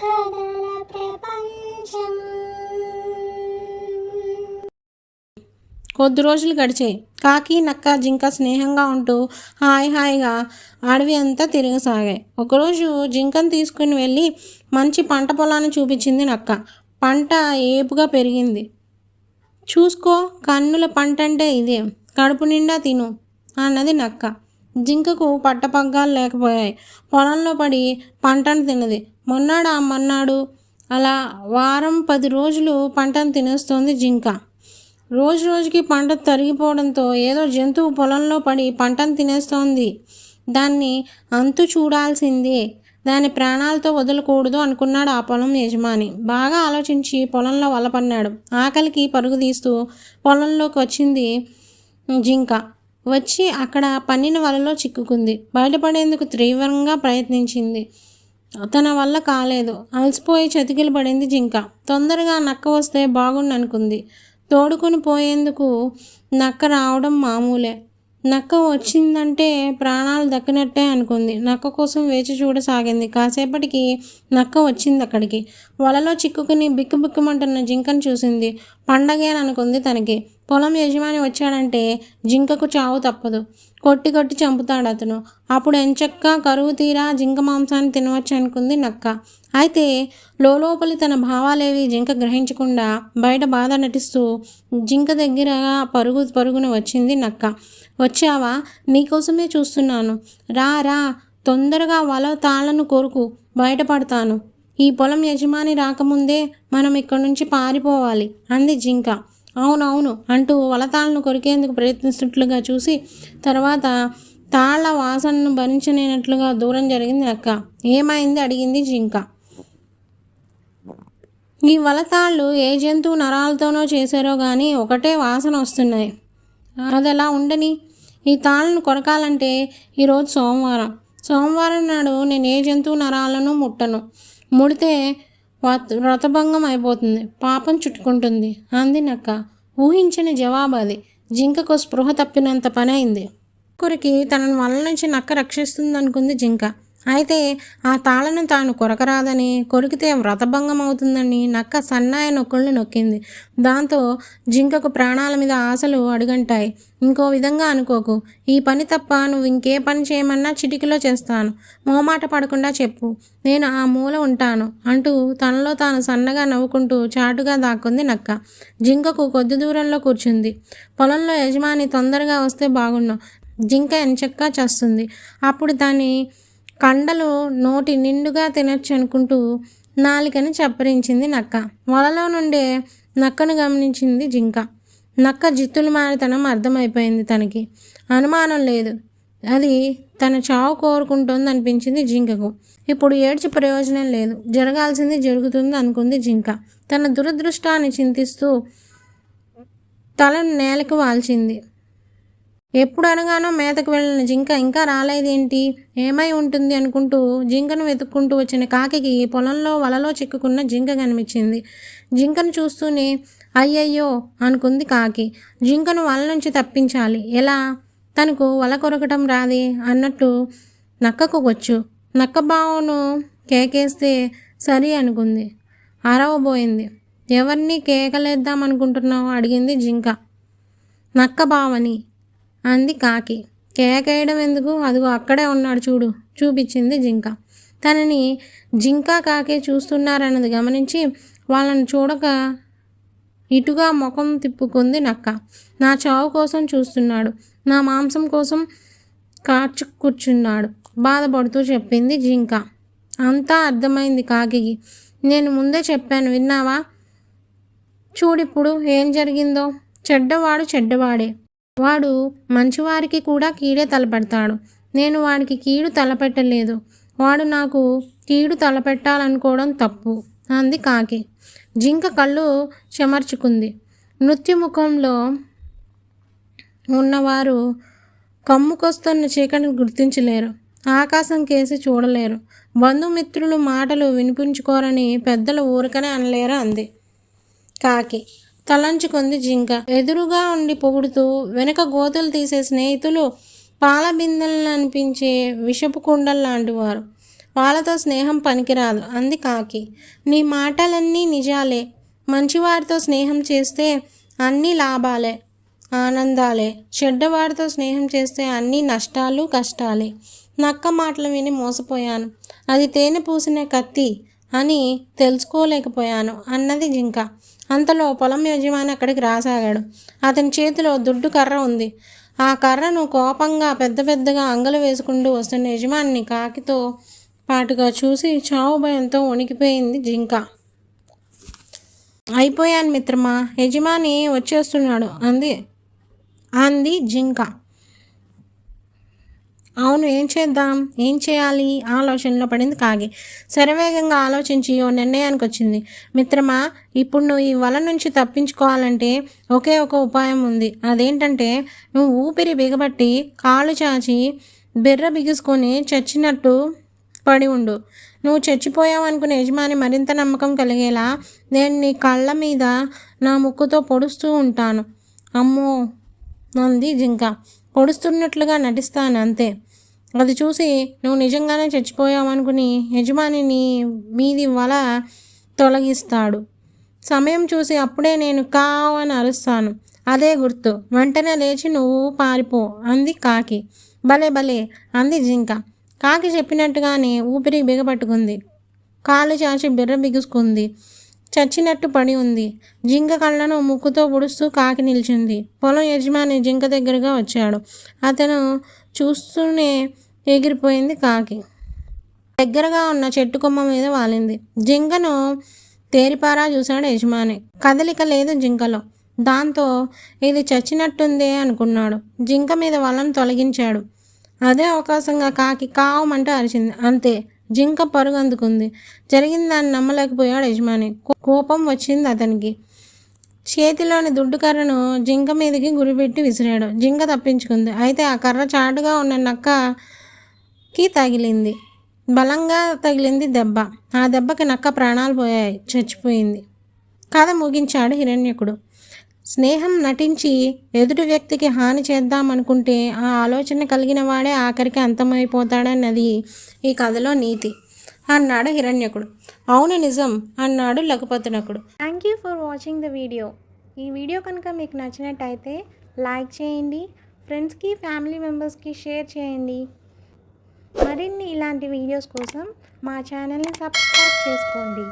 సుఖదల ప్రపంచం కొద్ది రోజులు గడిచాయి కాకి నక్క జింక స్నేహంగా ఉంటూ హాయ్ హాయిగా అడవి అంతా తిరగసాగాయి. ఒకరోజు జింకను తీసుకుని వెళ్ళి మంచి పంట పొలాన్ని చూపించింది నక్క. పంట ఏపుగా పెరిగింది. చూసుకో కన్నుల పంట అంటే ఇదే. కడుపు నిండా తిను అన్నది నక్క. జింకకు పట్టపగ్గాలు లేకపోయాయి. పొలంలో పడి పంటను తిన్నది. మొన్నాడు ఆ మొన్నాడు? అలా వారం పది రోజులు పంటను తినేస్తోంది జింక. రోజు రోజుకి పంట తరిగిపోవడంతో ఏదో జంతువు పొలంలో పడి పంటను తినేస్తోంది. దాన్ని అంతు చూడాల్సిందే. దాని ప్రాణాలతో వదలకూడదు అనుకున్నాడు ఆ పొలం యజమాని. బాగా ఆలోచించి పొలంలో వలపన్నాడు ఆకలికి పరుగు తీస్తూ పొలంలోకి వచ్చింది జింక. వచ్చి అక్కడ పన్నిన వలలో చిక్కుకుంది. బయటపడేందుకు తీవ్రంగా ప్రయత్నించింది. తన వల్ల కాలేదు. అలసిపోయి చతికిలు పడింది జింక. తొందరగా నక్క వస్తే బాగుండు అనుకుంది తోడుకొని పోయేందుకు నక్క రావడం మామూలే. నక్క వచ్చిందంటే ప్రాణాలు దక్కినట్టే అనుకుంది. నక్క కోసం వేచి చూడసాగింది. కాసేపటికి నక్క వచ్చింది అక్కడికి. వలలో చిక్కుకుని బిక్కుబిక్కుమంటున్న జింకను చూసింది. పండగేననుకుంది తనకి. పొలం యజమాని వచ్చాడంటే జింకకు చావు తప్పదు. కొట్టి కొట్టి చంపుతాడు అతను. అప్పుడు ఎంచక్క కరువు తీరా జింక మాంసాన్ని తినవచ్చు అనుకుంది నక్క. అయితే లోపలి తన భావాలేవి జింక గ్రహించకుండా బయట బాధ నటిస్తూ జింక దగ్గర పరుగు పరుగున వచ్చింది నక్క. వచ్చావా? నీకోసమే చూస్తున్నాను. రా రా. తొందరగా వల తాళను కొరుకు. బయటపడతాను. ఈ పొలం యజమాని రాకముందే మనం ఇక్కడి నుంచి పారిపోవాలి అంది జింక. అవునవును అంటూ వలతాళ్ళను కొరికేందుకు ప్రయత్నిస్తున్నట్లుగా చూసి తర్వాత తాళ్ళ వాసనను భరించలేనట్లుగా దూరం జరిగింది అక్క. ఏమైంది? అడిగింది జింక. ఈ వలతాళ్ళు ఏ జంతువు నరాలతోనో చేశారో కానీ ఒకటే వాసన వస్తున్నాయి. అది అలా ఉండని? ఈ తాళ్ళను కొరకాలంటే ఈరోజు సోమవారం. సోమవారం నాడు నేను ఏ జంతువు నరాలను ముట్టను. ముడితే వ్రతభంగం అయిపోతుంది. పాపం చుట్టుకుంటుంది. అంది నక్క ఊహించని జవాబు అది. జింకకు స్పృహ తప్పినంత పని అయింది. కొరికి తనను వల్ల నుంచి నక్క రక్షిస్తుంది అనుకుంది జింక. అయితే ఆ తాళను తాను కొరకరాదని కొరికితే వ్రతభంగం అవుతుందని నక్క సన్నాయ నొక్కుల్ని నొక్కింది. దాంతో జింకకు ప్రాణాల మీద ఆశలు అడుగంటాయి. ఇంకో విధంగా అనుకోకు. ఈ పని తప్ప నువ్వు ఇంకే పని చేయమన్నా చిటికలో చేస్తాను. మోమాట పడకుండా చెప్పు. నేను ఆ మూల ఉంటాను అంటూ తనలో తాను సన్నగా నవ్వుకుంటూ చాటుగా దాక్కుంది నక్క. జింకకు కొద్ది దూరంలో కూర్చుంది. పొలంలో యజమాని తొందరగా వస్తే బాగుండు జింక ఎంచక్కా చేస్తుంది. అప్పుడు దాని కండలు నోటి నిండుగా తినొచ్చు అనుకుంటూ నాలికని చప్పరించింది నక్క. వలలో నుండే నక్కను గమనించింది జింక. నక్క జిత్తులు మారితనం అర్థమైపోయింది తనకి. అనుమానం లేదు. అది తన చావు కోరుకుంటోంది అనిపించింది జింకకు. ఇప్పుడు ఏడ్చి ప్రయోజనం లేదు. జరగాల్సింది జరుగుతుంది అనుకుంది జింక. తన దురదృష్టాన్ని చింతిస్తూ తలను నేలకు వాల్చింది. ఎప్పుడు అనగానో మేతకు వెళ్ళిన. జింక ఇంకా రాలేదేంటి? ఏమై ఉంటుంది అనుకుంటూ జింకను వెతుక్కుంటూ వచ్చిన కాకికి పొలంలో వలలో చిక్కుకున్న జింక కనిపించింది. జింకను చూస్తూనే అయ్యయ్యో అనుకుంది కాకి. జింకను వల నుంచి తప్పించాలి. ఎలా? తనకు వల కొరకటం రాదే అన్నట్టు నక్కకు వచ్చు. నక్క బావును కేకేస్తే సరి అనుకుంది. అరవబోయింది. ఎవరిని కేకలేద్దాం అనుకుంటున్నావు అడిగింది జింక. నక్క బావని. అంది కాకి. కేకేయడం ఎందుకు? అదిగో అక్కడే ఉన్నాడు చూడు. చూపించింది జింక. తనని జింక కాకి చూస్తున్నారన్నది గమనించి వాళ్ళని చూడక ఇటుగా ముఖం తిప్పుకుంది నక్క. నా చావు కోసం చూస్తున్నాడు. నా మాంసం కోసం కాచు కూర్చున్నాడు. బాధపడుతూ చెప్పింది జింక. అంతా అర్థమైంది కాకి నేను ముందే చెప్పాను విన్నావా? చూడిప్పుడు ఏం జరిగిందో? చెడ్డవాడు చెడ్డవాడే. వాడు మంచివారికి కూడా కీడే తలపెడతాడు. నేను వాడికి కీడు తలపెట్టలేదు. వాడు నాకు కీడు తలపెట్టాలనుకోవడం తప్పు అంది కాకి. జింక కళ్ళు చెమర్చుకుంది. నృత్యముఖంలో ఉన్నవారు కమ్ముకొస్తున్న చీకటిని గుర్తించలేరు. ఆకాశం కేసి చూడలేరు. బంధుమిత్రులు మాటలు వినిపించుకోరని పెద్దలు ఊరికనే అనలేరు అంది కాకి. తలంచుకుంది జింక. ఎదురుగా ఉండి పొగుడుతూ వెనుక గోతులు తీసే స్నేహితులు పాల బిందెలను అనిపించే విషపు కుండలు లాంటివారు. వాళ్ళతో స్నేహం పనికిరాదు. అంది కాకి. నీ మాటలన్నీ నిజాలే. మంచివారితో స్నేహం చేస్తే అన్నీ లాభాలే ఆనందాలే. చెడ్డవారితో స్నేహం చేస్తే అన్నీ నష్టాలు కష్టాలే. నక్క మాటలు విని మోసపోయాను. అది తేనె పూసిన కత్తి అని తెలుసుకోలేకపోయాను అన్నది జింక. అంతలో పొలం యజమాని అక్కడికి రాసాగాడు. అతని చేతిలో దుడ్డు కర్ర ఉంది. ఆ కర్రను కోపంగా పెద్ద పెద్దగా అంగలు వేసుకుంటూ వస్తున్న యజమాని కాకితో పాటుగా చూసి చావు భయంతో వణికిపోయింది జింక. అయిపోయాను మిత్రమా యజమాని వచ్చేస్తున్నాడు అంది అంది జింక. అవును ఏం చేద్దాం? ఏం చేయాలి? ఆలోచనలో పడింది కాగి శరవేగంగా ఆలోచించి ఓ నిర్ణయానికి వచ్చింది. మిత్రమా ఇప్పుడు నువ్వు ఈ వల నుంచి తప్పించుకోవాలంటే ఒకే ఒక ఉపాయం ఉంది. అదేంటంటే నువ్వు ఊపిరి బిగబట్టి కాళ్ళు చాచి బిర్ర బిగుసుకొని చచ్చినట్టు పడి ఉండు. నువ్వు చచ్చిపోయావు అనుకునే యజమాని మరింత నమ్మకం కలిగేలా నేను నీ కళ్ళ మీద నా ముక్కుతో పొడుస్తూ ఉంటాను. అమ్మో! అంది జింక. పొడుస్తున్నట్లుగా నటిస్తాను అంతే. అది చూసి నువ్వు నిజంగానే చచ్చిపోయావనుకుని యజమానిని మీది వల తొలగిస్తాడు. సమయం చూసి అప్పుడే నేను కావని అరుస్తాను. అదే గుర్తు. వెంటనే లేచి నువ్వు పారిపో అంది కాకి. భలే భలే అంది జింక. కాకి చెప్పినట్టుగానే ఊపిరి బిగపట్టుకుంది. కాళ్ళు చాచి బిర్ర బిగుసుకుంది. చచ్చినట్టు పడి ఉంది. జింక కళ్ళను ముక్కుతో పొడుస్తూ కాకి నిలిచింది. పొలం యజమాని జింక దగ్గరగా వచ్చాడు. అతను చూస్తూనే ఎగిరిపోయింది కాకి. దగ్గరగా ఉన్న చెట్టు కొమ్మ మీద వాలింది. జింకను తేరిపారా చూశాడు యజమాని. కదలిక లేదు జింకలో. దాంతో ఇది చచ్చినట్టుందే అనుకున్నాడు. జింక మీద వలను తొలగించాడు. అదే అవకాశంగా కాకి కావమంటే అరిచింది. అంతే. జింక పరుగు అందుకుంది జరిగిన దాన్ని నమ్మలేకపోయాడు యజమాని. కోపం వచ్చింది అతనికి. చేతిలోని దుడ్డు కర్రను జింక మీదకి గురిపెట్టి విసిరాడు. జింక తప్పించుకుంది. అయితే ఆ కర్ర చాటుగా ఉన్న నక్కకి తగిలింది. బలంగా తగిలింది దెబ్బ. ఆ దెబ్బకి నక్క ప్రాణాలు పోయాయి. చచ్చిపోయింది. కథ ముగించాడు హిరణ్యకుడు. స్నేహం నటించి ఎదుటి వ్యక్తికి హాని చేద్దామనుకుంటే ఆ ఆలోచన కలిగిన వాడే ఆఖరికి అంతమైపోతాడన్నది ఈ కథలో నీతి. అన్నాడు హిరణ్యకుడు. అవును నిజం అన్నాడు లఘుపతునకుడు. Thank you for watching the video ఈ వీడియో కనుక మీకు నచ్చినట్టయితే లైక్ చేయండి ఫ్రెండ్స్కి ఫ్యామిలీ మెంబర్స్కి షేర్ చేయండి. మరిన్ని ఇలాంటి వీడియోస్ కోసం మా ఛానల్ని సబ్స్క్రైబ్ చేసుకోండి.